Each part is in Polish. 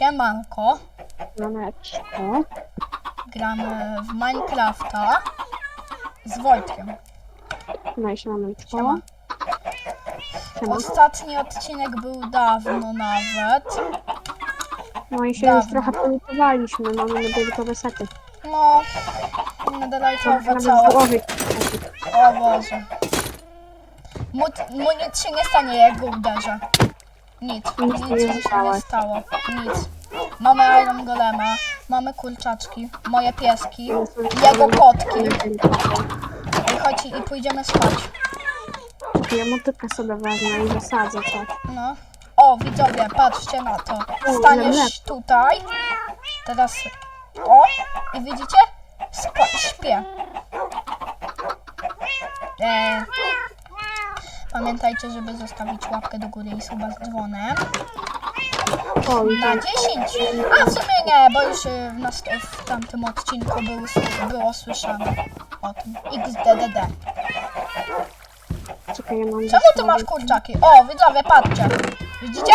Siemanko, Maneczko. gramy w Minecrafta z Wojtkiem. No i siemaneczko. Siema. Siema. Ostatni odcinek był dawno nawet. No i się już Dawno. trochę polutowaliśmy, mamy nedelitowe sety. No, nedalajtowe Nawet całe. założyć. O Boże. Mu, mu nic się nie stanie, jak go uderzę. Nic, Nic nic nie mu się nie stało. Nic. Mamy Iron Golema, mamy kurczaczki, moje pieski, jego kotki. I chodź i pójdziemy spać. Ja motykę sobie wezmę i zasadzę coś. No. O, widzowie, patrzcie na to. Staniesz tutaj. Teraz. O, i widzicie? Spa, śpię. E, pamiętajcie, żeby zostawić łapkę do góry i suba z dzwonem. O, Na tak. 10. A w sumie nie, bo już y, w, nas, w tamtym odcinku był, było słyszane o tym. XDDD. Czekaj, ja mam Czemu ty masz kurczaki? O, widzowie, patrzcie. Widzicie?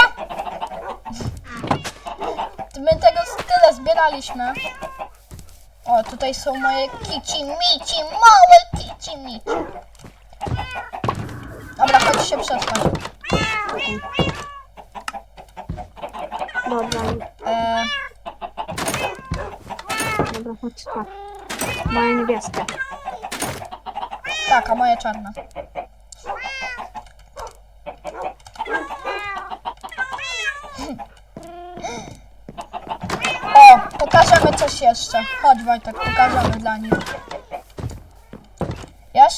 My tego tyle zbieraliśmy. O, tutaj są moje kici mici, małe kici mici. Chodź się przespać. Dobra, E, dobra, chodź spać. Moje niebieskie. tak, a moje czarne. O, pokażemy coś jeszcze. Chodź Wojtek, pokażemy dla nich.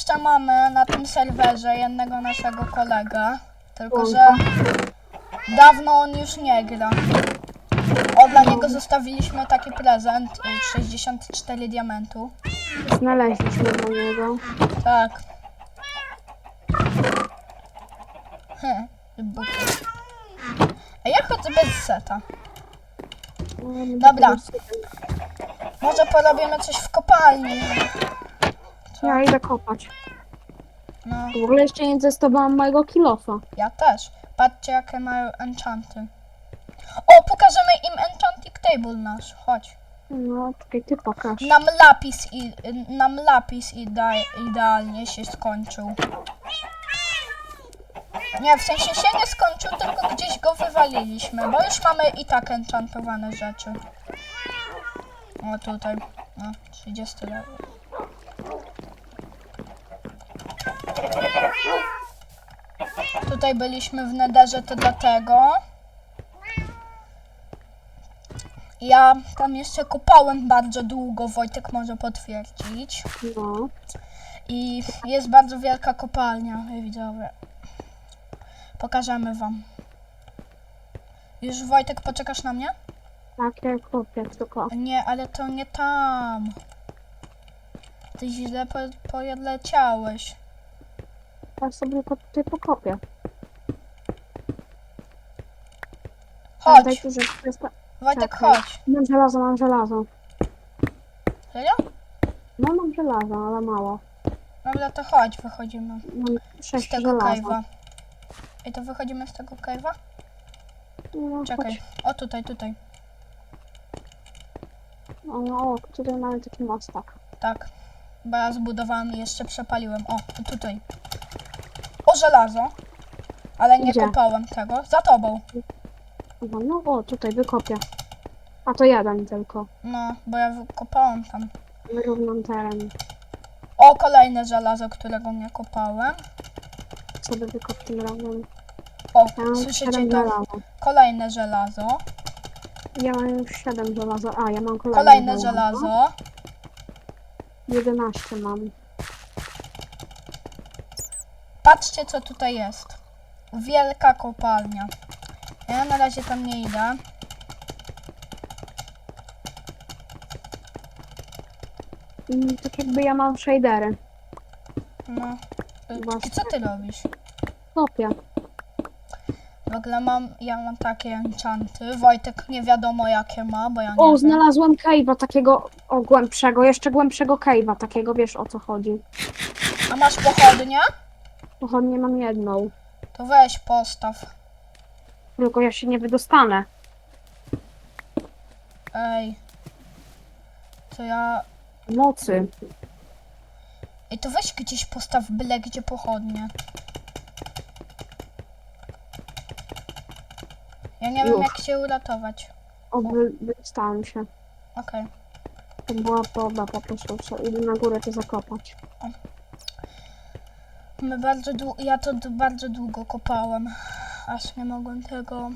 Jeszcze mamy na tym serwerze jednego naszego kolegę, tylko że dawno on już nie gra. O, dla niego zostawiliśmy taki prezent, y, 64 diamentu. Znaleźliśmy do niego. Tak. Buty. A ja chodzę bez seta. Dobra. Może porobimy coś w kopalni. Ja idę kopać. No, W ogóle jeszcze nie zestowałam mojego kilofa. ja też. Patrzcie, jakie mają enchanty. O, pokażemy im enchanting table nasz. Chodź. No, czekaj, ty pokaż. Nam lapis, i, nam lapis ide, idealnie się skończył. Nie, w sensie się nie skończył, tylko gdzieś go wywaliliśmy, bo już mamy i tak enchantowane rzeczy. O tutaj, no, 30 level. Tutaj byliśmy w nederze, to dlatego. Ja tam jeszcze kopałem bardzo długo, Wojtek może potwierdzić. No. I jest bardzo wielka kopalnia, widzowie. Pokażemy wam. Już Wojtek, poczekasz na mnie? Tak, ja kopię, tylko. Nie, ale to nie tam. Ty źle po, poleciałeś. Ja sobie tylko tutaj pokopię. Chodź, Dajcie, że to jest ta... Wojtek, czekaj. chodź. Mam żelazo, mam żelazo. Serio? No mam żelazo, ale mało. Dobra, to chodź, wychodzimy Mam z sześć tego żelaza. cave'a. I to wychodzimy z tego cave'a? No, Czekaj. chodź. O, tutaj, tutaj. O, no, o, tutaj mamy taki mostak. Tak. Bo ja zbudowałem i jeszcze przepaliłem. O, tutaj. O, żelazo. Ale nie Gdzie? kopałem tego. Za tobą. Aha, no o, tutaj wykopię. A to jeden tylko. No, bo ja kopałem tam. Wyrównam teren. O, kolejne żelazo, którego nie kopałem. Sobie wykop tym razem. O, Ja słyszycie to? żelaza. Kolejne żelazo. Ja mam już 7 żelaza. A, ja mam kolejne, Kolejne żelazo. 11 mam. Patrzcie, co tutaj jest. Wielka kopalnia. Ja na razie tam nie idę. I tak jakby ja mam shadery. No. I Właśnie. co ty robisz? Kopię. W ogóle mam, ja mam takie enchanty. Wojtek nie wiadomo jakie ma, bo ja nie O, wiem. znalazłem cave'a takiego, o, głębszego, jeszcze głębszego cave'a, takiego, wiesz o co chodzi. A masz pochodnie? Pochodnie mam jedną, To weź postaw. Tylko ja się nie wydostanę. Ej. To ja... Nocy. Ej, to weź gdzieś postaw byle gdzie pochodnie. Ja nie wiem Już. jak się uratować. O, wy, wystałem się. Okej. To była woda po prostu. Co, idę na górę to zakopać. My bardzo dłu- ja to d- bardzo długo kopałem, aż nie mogłem tego.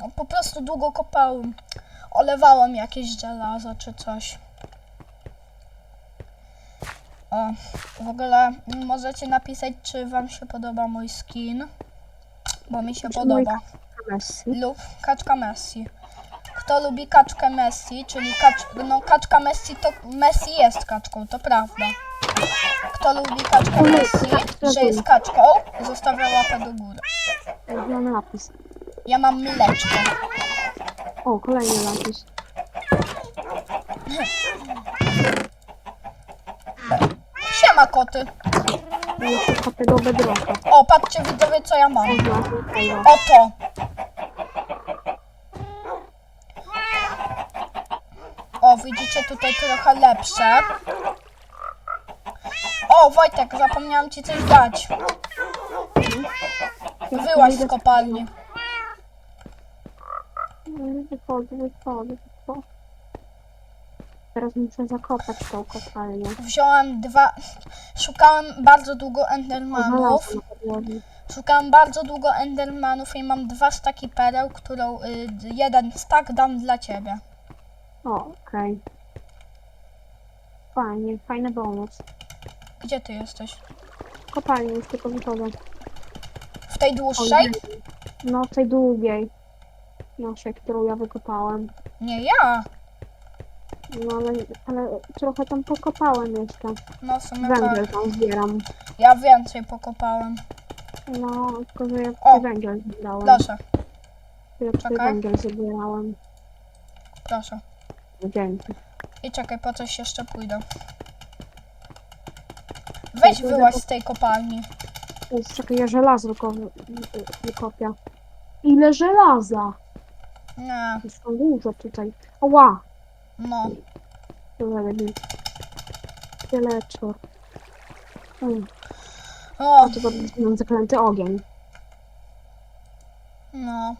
No, po prostu długo kopałem. Olewałem jakieś żelazo czy coś. O, w ogóle możecie napisać, czy wam się podoba mój skin, bo mi się Czy podoba. Messi. Lub kaczka Messi. Kto lubi kaczkę Messi, czyli kacz, no kaczka Messi to Messi jest kaczką, to prawda. Kto lubi kaczkę Messi, że jest kaczką, zostawia łapę do góry. Mam napis. Ja mam mleczko. O, kolejny napis. Siema koty. Jeszcze kopię do bedrocka. O, patrzcie widzowie co ja mam. Oto. O, widzicie tutaj trochę lepsze. O, Wojtek, zapomniałam ci coś dać. Wyłaź z kopalni. Wychodzę, wychodzę, wychodzę. Teraz muszę zakopać tą kopalnię. Wziąłem dwa... Szukałem bardzo długo endermanów. znalazłem. Szukałem bardzo długo endermanów i mam dwa staki pereł, którą y, jeden stak dam dla ciebie. O, okej. Fajnie, fajny bonus. Gdzie ty jesteś? Kopalnie już tylko wychodzę. W tej dłuższej? No, tej długiej. Naszej, którą ja wykopałem. Nie ja. No, ale, ale trochę tam pokopałem jeszcze. No w sumie tak. Węgiel tam zbieram. Ja więcej pokopałem. No, tylko że ja O! węgiel zbierałem. Proszę, Ja czekaj. węgiel zbierałem. proszę. Dzięki. I czekaj, po coś jeszcze pójdę. Weź wyłaź z tej kopalni. Jest, czekaj, ja żelazo tylko wy- wy- wykopię. Ile żelaza? Nie, Jest to dużo tutaj. Ała! no. Tyle lepiej. Czor. Mm, O, a to mam zaklęty ogień. no.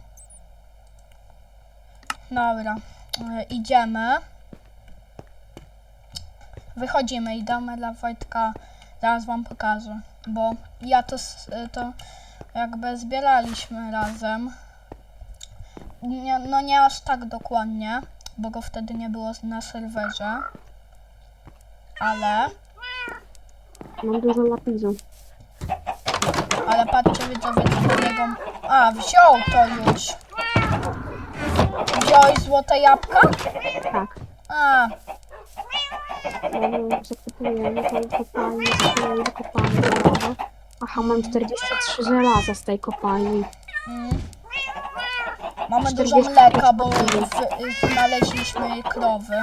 Dobra, e, idziemy. Wychodzimy i damy dla Wojtka, zaraz wam pokażę, bo ja to, to jakby zbieraliśmy razem. Nie, no nie aż tak dokładnie, bo go wtedy nie było na serwerze. Ale, Mam dużo lapisu. ale patrzcie widzowie, co do niego... A, wziął to już. Wziąłeś złote jabłka? Tak. A, Zakopuję tą kopalnię, z tej kopalni żelaza. Aha, mam 43 żelaza z tej kopalni. Mm. Mamy 40 dużo mleka, bo w- znaleźliśmy krowy.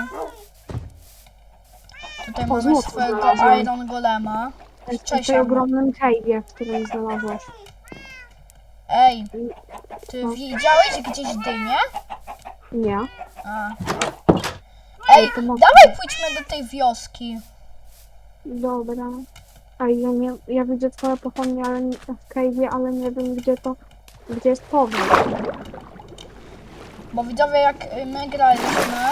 Tutaj O, mamy złoto swojego znalazłem. Iron Golema. W Cześć, tej Amo. ogromnym cave'ie, w którym znalazłaś. Ej, ty widziałeś gdzieś dynię? Nie. A. Ej, dawaj pójdźmy do tej wioski. Dobra. A ja nie, ja widzę twoje pochodnie, ale nie, w cave'ie, ale nie wiem gdzie to, gdzie jest powrót. Bo widzowie, jak y, my graliśmy,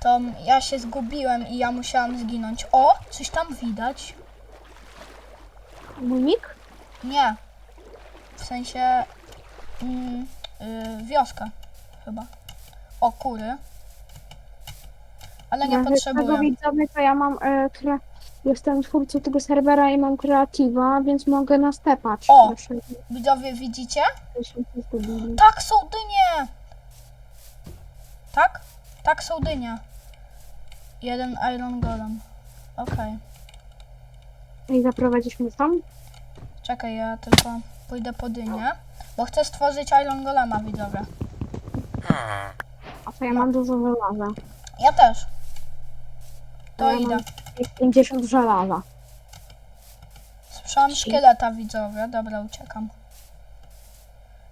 to ja się zgubiłem i ja musiałam zginąć. O, coś tam widać. Mój nick? Nie. W sensie mm, y, wioska chyba. O kury. Ale nie potrzebuję. widzowie, to ja mam, e, kre... jestem twórcą tego serwera i mam kreatywa, więc mogę nastepać. O! Widzowie widzicie? jeszcze się zgubili. Tak są dynie! Tak? Tak są dynie. Jeden Iron Golem. Okej. I zaprowadzisz mnie tam? Czekaj, ja tylko pójdę po dynię. Bo chcę stworzyć Iron Golema, widzowie. A to ja mam dużo żelaza. Ja też. To ja idę. mam 50 żelaza. Słyszałam szkieleta, widzowie. Dobra, uciekam.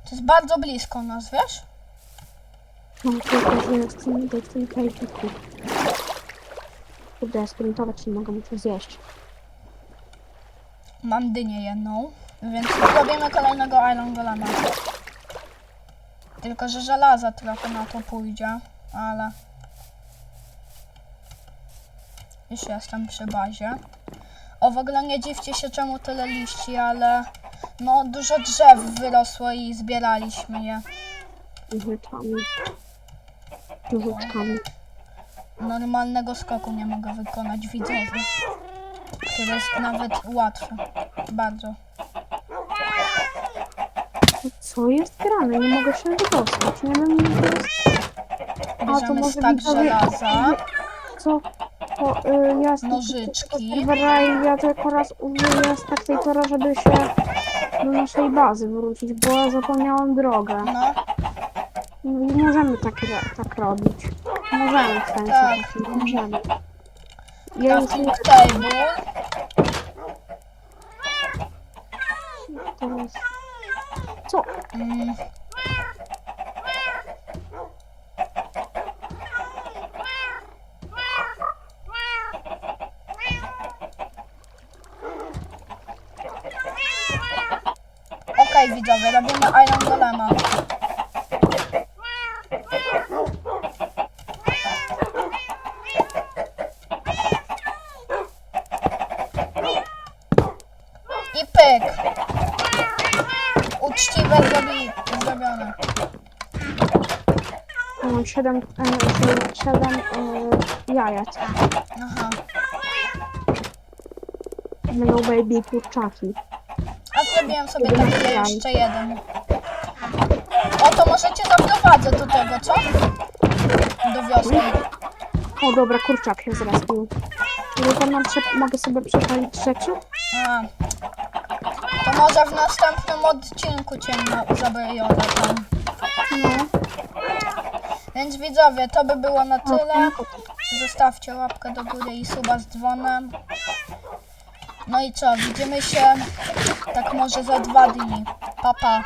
To jest bardzo blisko nas, wiesz? Mam tylko, że jest ten, to jest ten kajdziku. Kurde, sprintować nie mogę, muszę zjeść. Mam dynię jedną, więc robimy kolejnego Iron Golema. Tylko, że żelaza trochę na to pójdzie, ale... Już jestem przy bazie. O, w ogóle nie dziwcie się czemu tyle liści, ale... No, dużo drzew wyrosło i zbieraliśmy je. Życzami. Życzami. Normalnego skoku nie mogę wykonać widzowy. Który jest nawet łatwy. Bardzo. Co jest grane? Nie mogę się wydostać. Nie wiem, to jest. Bierzemy może stak widzowie- żelaza. Co? To y, ja z Nożyczki. serwera i ja tylko raz użyję Spectatora, żeby się do naszej bazy wrócić, bo ja zapomniałam drogę. No, No i możemy tak, tak robić. Możemy w sensie Tak. tak. możemy. Ja już crafting table. teraz... Co? Mm. Okej widzowie, robimy Iron Golema. I pyk. Uczciwe zrobi, zrobione. Mam 7, 7 e, jajec. Aha. Będą baby kurczaki. Zrobiłem sobie taki jeszcze jeden. O, to możecie zaprowadzę do tego, co? Do wioski. O dobra, kurczak się zrespił. Mam prze- mogę sobie przepalić rzeczy? A. To może w następnym odcinku cię na- zabiorę tam. No. Więc widzowie, to by było na tyle. Zostawcie łapkę do góry i suba z dzwonem. No i co, widzimy się tak może za dwa dni. Pa, pa.